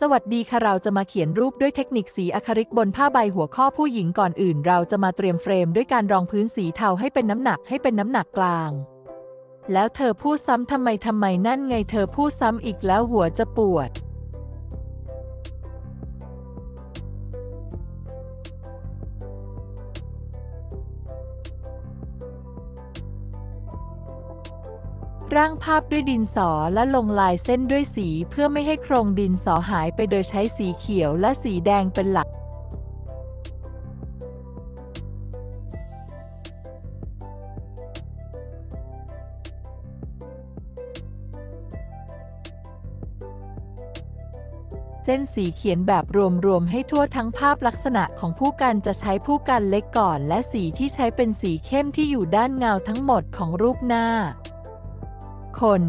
สวัสดีค่ะเราจะมาเขียนรูปด้วยเทคนิคสีอะคริลิกบนผ้าใบหัวข้อผู้หญิงก่อนอื่น เราจะมาเตรียมเฟรมด้วยการรองพื้นสีเทาให้เป็นน้ำหนักให้เป็นน้ำหนักกลาง แล้วเธอพูดซ้ำทำไมทำไมนั่นไงเธอพูดซ้ำอีกแล้วหัวจะปวด ร่างภาพด้วยดินสอและลงลายเส้นด้วยสีเพื่อไม่ให้โครงดินสอหายไปโดยใช้สีเขียวและสีแดงเป็นหลักเส้นสีเขียนแบบรวม ๆ ให้ทั่วทั้งภาพลักษณะของผู้กันจะใช้ผู้กันเล็กก่อน และสีที่ใช้เป็นสีเข้มที่อยู่ด้านเงาทั้งหมดของรูปหน้า คน